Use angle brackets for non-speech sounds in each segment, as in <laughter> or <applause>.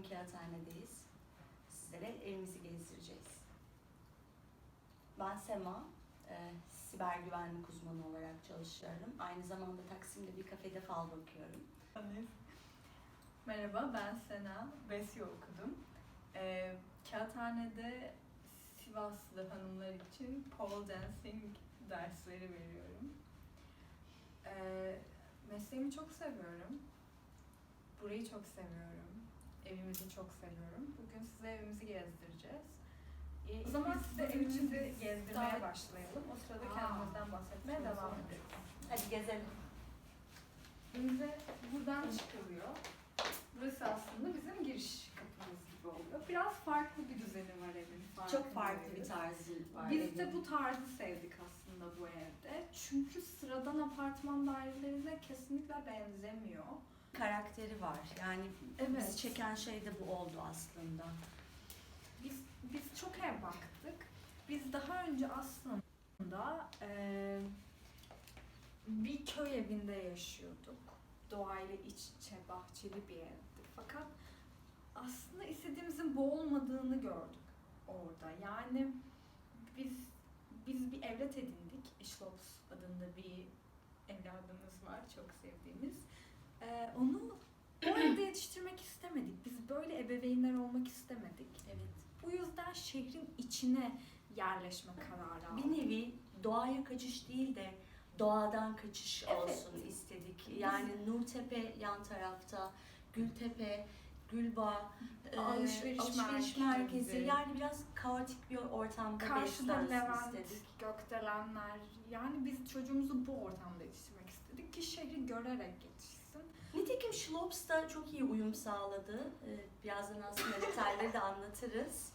Bugün Kağıthane'deyiz. Sizlere evimizi gezdireceğiz. Ben Sema, e, siber güvenlik uzmanı olarak çalışıyorum. Aynı zamanda Taksim'de bir kafede fal bakıyorum. Merhaba ben Sena. Besyo okudum. Ee, Kağıthane'de Sivaslı hanımlar için pole dancing dersleri veriyorum. Ee, mesleğimi çok seviyorum. Burayı çok seviyorum. Evimizi çok seviyorum. Bugün size evimizi gezdireceğiz. Ee, o zaman size bölümümüzü evimizi gezdirmeye start- başlayalım. O sırada Aa. kendimizden bahsetmeye devam edelim. Hadi gezelim. Evimize buradan çıkılıyor. Burası aslında bizim giriş kapımız gibi oluyor. Biraz farklı bir düzeni var evin. Çok farklı bir tarzı var. Biz de bu tarzı sevdik aslında bu evde. Çünkü sıradan apartman dairelerine kesinlikle benzemiyor. Karakteri var. Yani Evet. bizi çeken şey de bu oldu aslında. Biz biz çok ev baktık. Biz daha önce aslında eee, bir köy evinde yaşıyorduk. Doğayla iç içe bahçeli bir evdi. Fakat aslında istediğimizin bu olmadığını gördük orada. Yani biz biz bir evlat edindik. Işlops adında bir evladımız var çok sevdiğimiz. Eee, onu o evde yetiştirmek istemedik. Biz böyle ebeveynler olmak istemedik. Evet. Bu yüzden şehrin içine yerleşme kararı aldık. Bir nevi doğaya kaçış değil de doğadan kaçış Evet. olsun istedik. Yani Nurtepe yan tarafta, Gültepe, Gülbağ, e, Alışveriş merkezi. merkezi. Yani biraz kaotik bir ortamda Karşıda Levent, istedik. Gökdelenler. Yani biz çocuğumuzu bu ortamda yetiştirmek istedik ki şehri görerek yetişsin. Nitekim Schlops da çok iyi uyum sağladı. E, Birazdan aslında <laughs> detayları da anlatırız.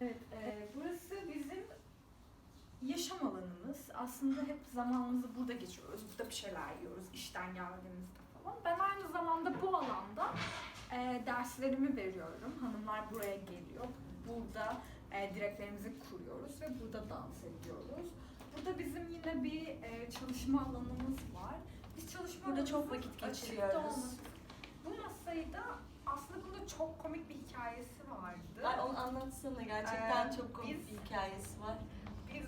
Evet, e, burası bizim yaşam alanımız. Aslında hep zamanımızı burada geçiyoruz. Burada bir şeyler yiyoruz işten geldiğimizde falan. Ben aynı zamanda bu alanda e, derslerimi veriyorum. Hanımlar buraya geliyor. Burada e, direklerimizi kuruyoruz ve burada dans ediyoruz. Burada bizim yine bir e, çalışma alanımız var. Çalışma Burada çok vakit açıkta geçiriyoruz. olması- Bu masayı da aslında bunda çok komik bir hikayesi vardı. Ay onu anlatsana gerçekten Ee, çok komik biz- bir hikayesi var. biz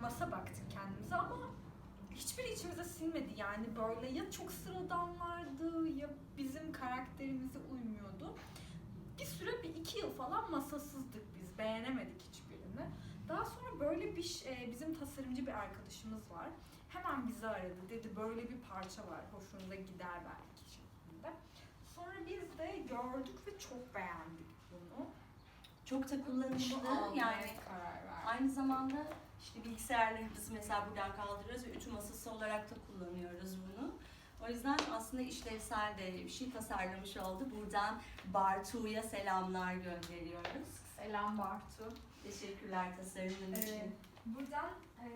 masa baktık kendimize ama hiçbiri içimize sinmedi. Yani böyle ya çok sıradanlardı ya bizim karakterimize uymuyordu. Bir süre bir iki yıl falan masasızdık biz. Beğenemedik hiçbirini. Daha sonra böyle bir ş- e, bizim tasarımcı bir arkadaşımız var. Hemen bizi aradı. Dedi böyle bir parça var. Hoşunuza gider belki şeklinde. Sonra biz de gördük ve çok beğendik bunu. Çok da kullanışlı Bunu yani karar verdik. Aynı zamanda işte bilgisayarlarımızı mesela buradan kaldırıyoruz ve ütü masası olarak da kullanıyoruz bunu. O yüzden aslında işlevsel de bir şey tasarlamış oldu. Buradan Bartu'ya selamlar gönderiyoruz. Selam Bartu. Teşekkürler tasarımın için. Buradan e,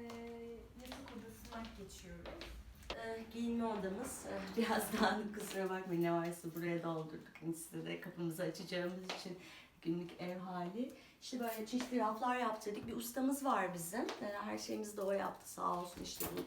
yatak odasına geçiyoruz. Ee, giyinme odamız e, <laughs> biraz dağınık kusura bakmayın ne varsa buraya doldurduk. Hani size de kapımızı açacağımız için günlük ev hali. İşte böyle çeşitli raflar yaptırdık. Bir ustamız var bizim. Ee, Her şeyimizi de o yaptı sağ olsun işte bu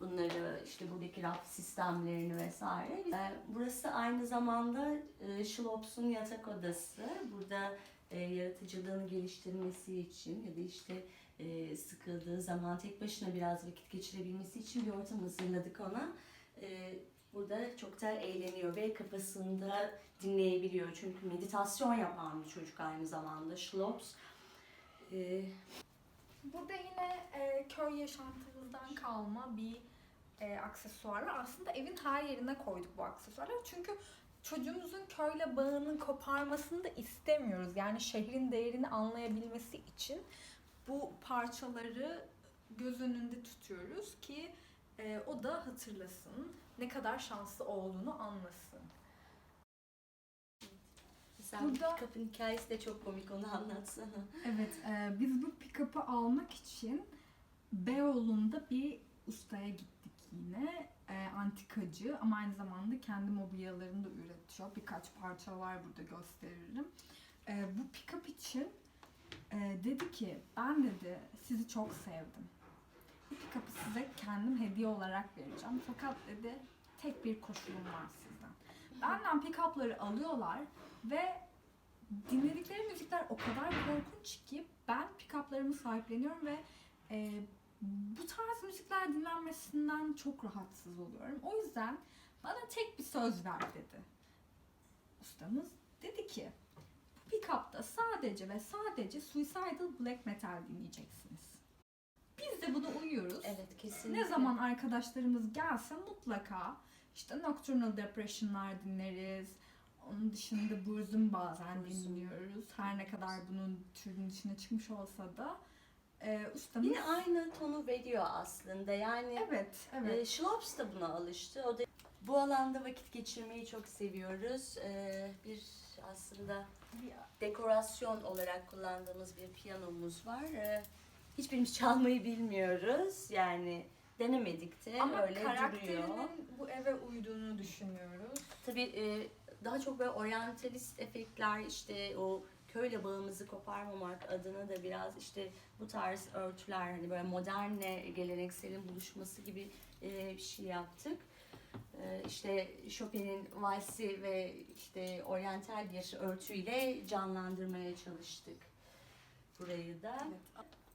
bunları işte buradaki raf sistemlerini vesaire. Ee, Burası aynı zamanda e, Schlops'un yatak odası. Burada e, yaratıcılığını geliştirmesi için ya da işte e, sıkıldığı zaman tek başına biraz vakit geçirebilmesi için bir ortam hazırladık ona. E, burada çok da eğleniyor ve kafasında dinleyebiliyor. Çünkü meditasyon yapan bir çocuk aynı zamanda Schlops. E, Burada yine e, köy yaşantımızdan kalma bir e, aksesuarlar. Aslında evin her yerine koyduk bu aksesuarları. Çünkü çocuğumuzun köyle bağını koparmasını da istemiyoruz. Yani şehrin değerini anlayabilmesi için bu parçaları göz önünde tutuyoruz ki e, o da hatırlasın. Ne kadar şanslı olduğunu anlasın. mesela Burada- bu kapın hikayesi de çok komik onu anlatsana. Evet, e, biz bu pick-up'ı almak için Beyoğlu'nda bir ustaya gittik yine. E, antikacı ama aynı zamanda kendi mobilyalarını da üretiyor. Birkaç parça var burada gösteririm. E, bu pick-up için e, dedi ki, ben dedi sizi çok sevdim. Bu pick-up'ı size kendim hediye olarak vereceğim. Fakat dedi tek bir koşulum var sizden. Benden pick-up'ları alıyorlar ve dinledikleri müzikler o kadar korkunç ki ben pick-up'larımı sahipleniyorum ve e, bu tarz müzikler dinlenmesinden çok rahatsız oluyorum. O yüzden bana tek bir söz ver dedi. Ustamız dedi ki pick-up'ta sadece ve sadece Suicidal Black Metal dinleyeceksiniz. Biz de buna uyuyoruz. Evet kesinlikle. Ne zaman arkadaşlarımız gelse mutlaka işte Nocturnal Depression'lar dinleriz. Onun dışında Burzum bazen dinliyoruz. Her ne kadar bunun türün dışına çıkmış olsa da e, ustamız... Yine aynı tonu veriyor aslında. Yani Evet, evet. e, Schlops da buna alıştı. O da bu alanda vakit geçirmeyi çok seviyoruz. E, bir aslında bir dekorasyon olarak kullandığımız bir piyanomuz var. E, hiçbirimiz çalmayı bilmiyoruz. Yani denemedik de Ama öyle duruyor. karakterinin bu eve uyduğunu düşünüyoruz. Tabii e, daha çok böyle oryantalist efektler işte o köyle bağımızı koparmamak adına da biraz işte bu tarz örtüler hani böyle modernle gelenekselin buluşması gibi e, bir şey yaptık. E, işte Chopin'in valsi ve işte oryantal bir örtüyle canlandırmaya çalıştık burayı da.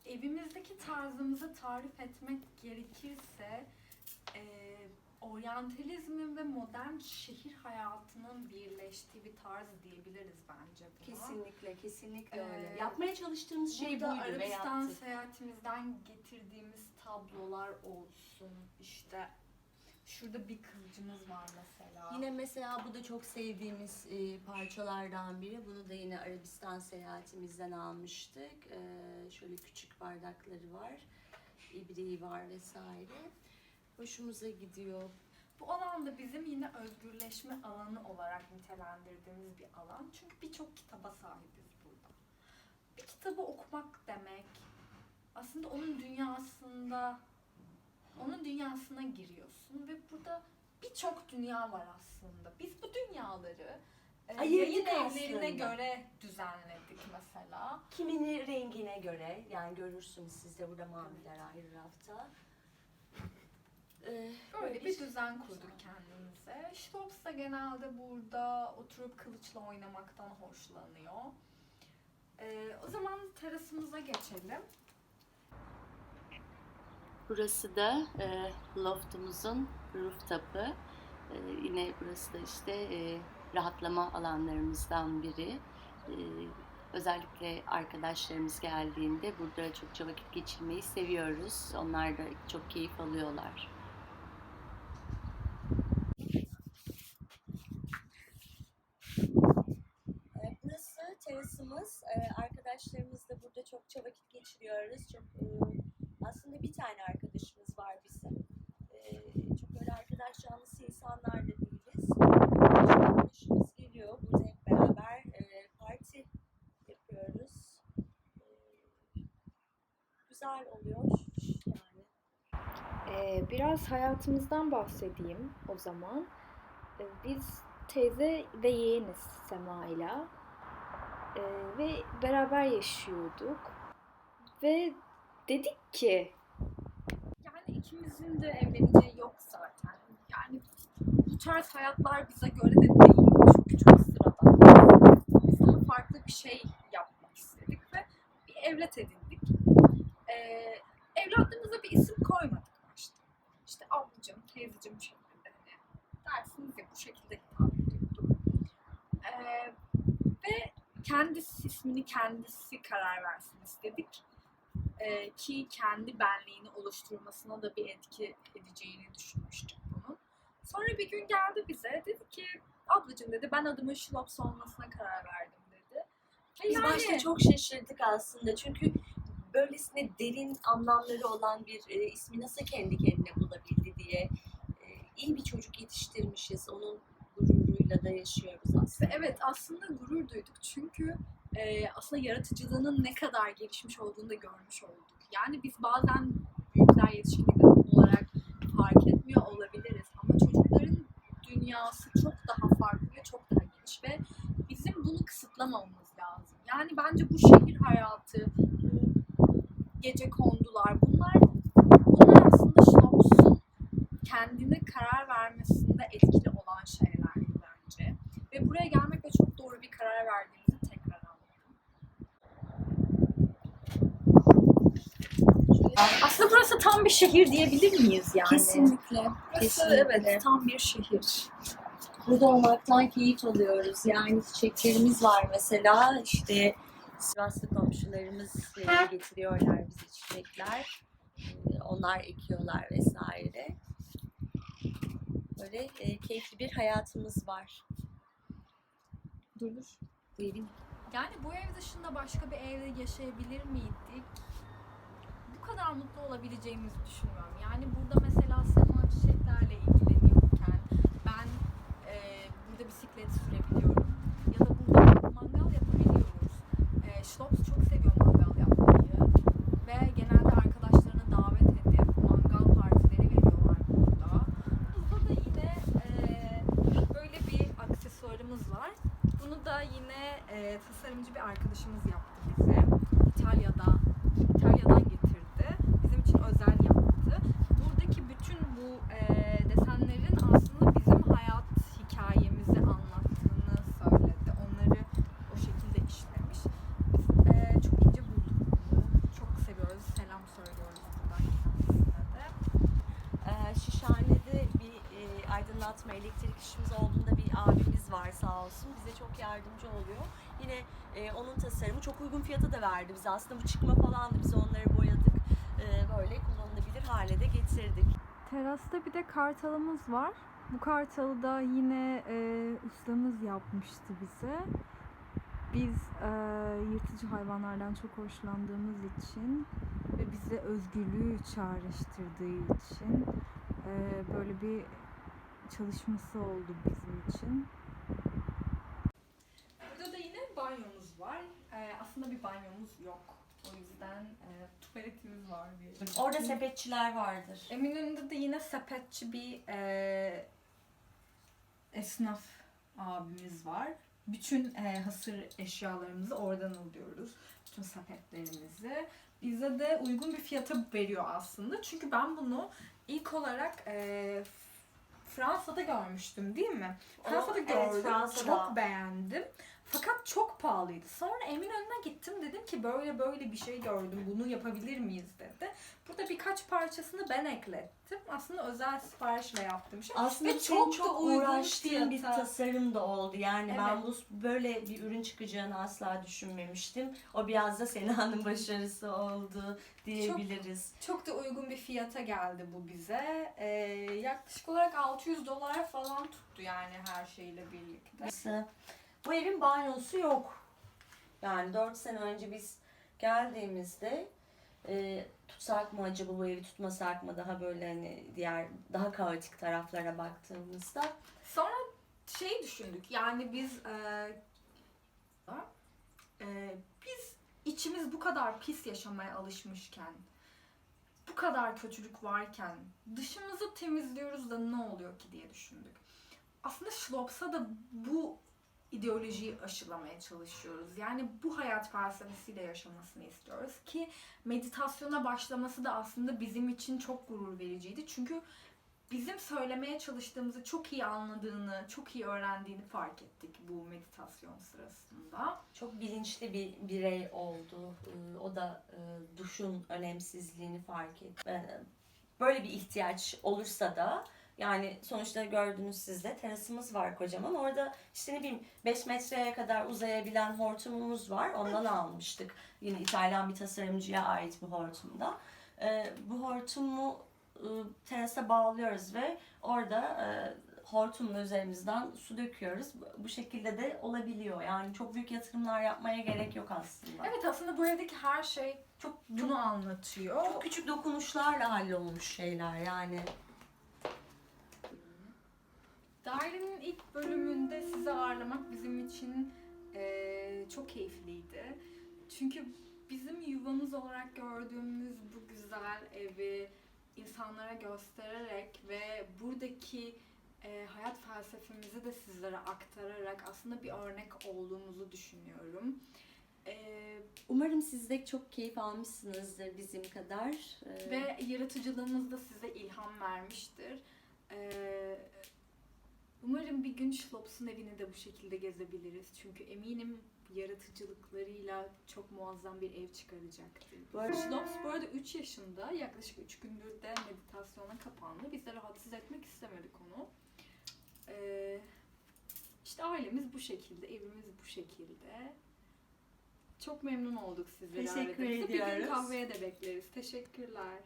Evimizdeki tarzımızı tarif etmek gerekirse e, oryantalizmin ve modern şehir hayatının birleştiği bir tarz diyebiliriz bence buna. Kesinlikle, kesinlikle Ee, öyle. Yapmaya çalıştığımız şey buydu ve Arabistan yaptık. seyahatimizden getirdiğimiz tablolar olsun. İşte şurada bir kılıcımız var mesela. Yine mesela bu da çok sevdiğimiz e, parçalardan biri. Bunu da yine Arabistan seyahatimizden almıştık. E, şöyle küçük bardakları var. İbriği var vesaire. Hoşumuza gidiyor. Bu alanda bizim yine özgürleşme alanı olarak nitelendirdiğimiz bir alan. Çünkü birçok kitaba sahibiz burada. Bir kitabı okumak demek aslında onun dünyasında onun dünyasına giriyorsun ve burada birçok dünya var aslında. Biz bu dünyaları e, Ayırdık yayın evlerine aslında. göre düzenledik mesela. Kimini rengine göre, yani görürsünüz siz de burada maviler ayrı rafta. E, Böyle bir düzen kurduk kendimize. Schlops da genelde burada oturup kılıçla oynamaktan hoşlanıyor. Ee, o zaman terasımıza geçelim. Burası da e, loftumuzun rooftop'ı. E, yine burası da işte e, rahatlama alanlarımızdan biri. E, özellikle arkadaşlarımız geldiğinde burada çokça vakit geçirmeyi seviyoruz. Onlar da çok keyif alıyorlar. E, Burası terasımız. E, Arkadaşlarımızla burada çokça geçiriyoruz. Çok e, aslında bir tane arkadaşımız var bizim. E, Çok böyle arkadaş canlısı insanlar da değiliz. Arkadaşımız geliyor. Burada hep beraber e, parti yapıyoruz. Güzel oluyor yani. Biraz hayatımızdan bahsedeyim o zaman. Biz teyze ve yeğeniz Sema'yla Ee, ve beraber yaşıyorduk ve dedik ki Yani ikimizin de evleneceği yok zaten. Yani bu tarz hayatlar bize göre de değil. Çünkü çok sıradan. Biz daha farklı bir şey yapmak istedik ve bir evlat edindik. Ee, evladlarımıza bir isim koymadık başta. İşte ablacığım, teyzeciğim şeklinde hani dersiniz ya bu şekilde hitap ediyorduk. Ee, ve kendisi ismini kendisi karar versin istedik. Ee, ki kendi benliğini oluşturmasına da bir etki edeceğini düşünmüştük bunun. Sonra bir gün geldi bize dedi ki ablacığım dedi ben adımın Şlops olmasına karar verdim dedi. Ve Biz yani- başta çok şaşırdık aslında çünkü böylesine derin anlamları olan bir e, ismi nasıl kendi kendine bulabildi diye e, iyi bir çocuk yetiştirmişiz. Onun gururuyla da yaşıyoruz aslında. evet aslında gurur duyduk çünkü e, aslında yaratıcılığının ne kadar gelişmiş olduğunu da görmüş olduk. Yani biz bazen büyükler yetişkinlik olarak fark etmiyor olabiliriz ama çocukların dünyası çok daha farklı ve çok daha geniş ve bizim bunu kısıtlamamamız lazım. Yani bence bu şehir hayatı, bu gece kondular bunlar bunlar aslında Schnaps'ın kendine karar vermesinde etkili olan şeylerdi bence. buraya gelmekle çok doğru bir karar verdiğimizi Aslında burası tam bir şehir diyebilir miyiz yani? Kesinlikle. Burası kesinlikle. evet tam bir şehir. Burada olmaktan keyif alıyoruz. Yani çiçeklerimiz var mesela. işte Sivaslı komşularımız e, getiriyorlar bize çiçekler. E, Onlar ekiyorlar vesaire. Böyle e, keyifli bir hayatımız var. Dur dur. Bu evin Yani bu ev dışında başka bir evde yaşayabilir miydik? Kadar mutlu olabileceğimizi düşünmüyorum. Yani burada mesela Sema çiçeklerle ilgileniyorken ben e, burada bisiklet sürebiliyorum. Ya da burada mangal yapabiliyoruz. E, Schlops çok seviyor mangal yapmayı. Ve genelde arkadaşlarını davet edip mangal partileri veriyorlar burada. Burada da yine e, böyle bir aksesuarımız var. Bunu da yine e, tasarımcı bir arkadaşımız yaptı bize. İtalya'da, İtalya'dan getirdi. Bizim için özel yaptı. Buradaki bütün bu e, desenlerin aslında bizim hayat hikayemizi anlattığını söyledi. Onları o şekilde işlemiş. Biz e, çok ince bulduk bunu. Çok seviyoruz. Selam söylüyoruz buradan kendisine de. Ee, Şişhane'de bir e, aydınlatma, elektrik işimiz olduğunda bir abimiz var sağ olsun. Bize çok yardımcı oluyor. Yine e, onun tasarımı çok uygun fiyata da verdi bize. Aslında bu çıkma falandı. Biz onları boyadık. E, böyle kullanılabilir hale de getirdik. Terasta bir de kartalımız var. Bu kartalı da yine e, ustamız yapmıştı bize. Biz e, yırtıcı hayvanlardan çok hoşlandığımız için ve bize özgürlüğü çağrıştırdığı için e, böyle bir çalışması oldu bizim için. Banyomuz var. Ee, aslında bir banyomuz yok. O yüzden e, tuvaletimiz var bir. Orada sepetçiler vardır. Eminönü'nde de yine sepetçi bir e, esnaf abimiz var. Bütün e, hasır eşyalarımızı oradan alıyoruz. Bütün sepetlerimizi. Bize de uygun bir fiyata veriyor aslında. Çünkü ben bunu ilk olarak e, Fransa'da görmüştüm değil mi? Fransa'da evet, gördüm. Fransa'da. Çok beğendim. Fakat çok pahalıydı. Sonra Eminönü'ne gittim. Dedim ki böyle böyle bir şey gördüm. Bunu yapabilir miyiz dedi. Burada birkaç parçasını ben eklettim. Aslında özel siparişle yaptığım şey. Aslında Ve çok çok çok da uğraştığım bir tasarım da oldu. Yani ben Evet. bu böyle bir ürün çıkacağını asla düşünmemiştim. O biraz da Sena'nın başarısı oldu diyebiliriz. Çok da uygun bir fiyata geldi bu bize. Ee, yaklaşık olarak 600 dolar falan tuttu yani her şeyle birlikte. Mesela Bu evin banyosu yok. Yani 4 sene önce biz geldiğimizde e, tutsak mı acaba bu evi tutmasak mı daha böyle hani diğer daha kaotik taraflara baktığımızda Sonra şey düşündük yani biz e, e, biz içimiz bu kadar pis yaşamaya alışmışken bu kadar kötülük varken dışımızı temizliyoruz da ne oluyor ki diye düşündük. Aslında Schlops'a da bu ideolojiyi aşılamaya çalışıyoruz. Yani bu hayat felsefesiyle yaşamasını istiyoruz ki meditasyona başlaması da aslında bizim için çok gurur vericiydi. Çünkü bizim söylemeye çalıştığımızı çok iyi anladığını, çok iyi öğrendiğini fark ettik bu meditasyon sırasında. çok bilinçli bir birey oldu. E, O da e, duşun önemsizliğini fark etti. E, Böyle bir ihtiyaç olursa da yani sonuçta gördünüz siz de terasımız var kocaman. Orada işte ne bileyim 5 metreye kadar uzayabilen hortumumuz var. Ondan almıştık. Yine İtalyan bir tasarımcıya ait bu hortumda. E, bu hortumu e, terasa bağlıyoruz ve orada e, hortumla üzerimizden su döküyoruz. Bu- Bu şekilde de olabiliyor. Yani çok büyük yatırımlar yapmaya gerek yok aslında. Evet aslında bu evdeki her şey Çok bunu anlatıyor. çok küçük dokunuşlarla hallolmuş şeyler yani. Dairenin ilk bölümünde sizi ağırlamak bizim için eee, çok keyifliydi. Çünkü bizim yuvamız olarak gördüğümüz bu güzel evi insanlara göstererek ve buradaki eee, hayat felsefemizi de sizlere aktararak aslında bir örnek olduğumuzu düşünüyorum. Eee, Umarım siz de çok keyif almışsınızdır bizim kadar. Ee, ve yaratıcılığımız da size ilham vermiştir. Ee, Umarım bir gün Schlops'un evini de bu şekilde gezebiliriz. Çünkü eminim yaratıcılıklarıyla çok muazzam bir ev çıkaracaktır. Bu arada- Schlops bu arada 3 yaşında. Yaklaşık 3 gündür de meditasyona kapandı. Biz de rahatsız etmek istemedik onu. Ee, işte ailemiz bu şekilde, evimiz bu şekilde. Çok memnun olduk sizleri Teşekkür aradığınızda. Bir gün ediyoruz. kahveye de bekleriz. Teşekkürler.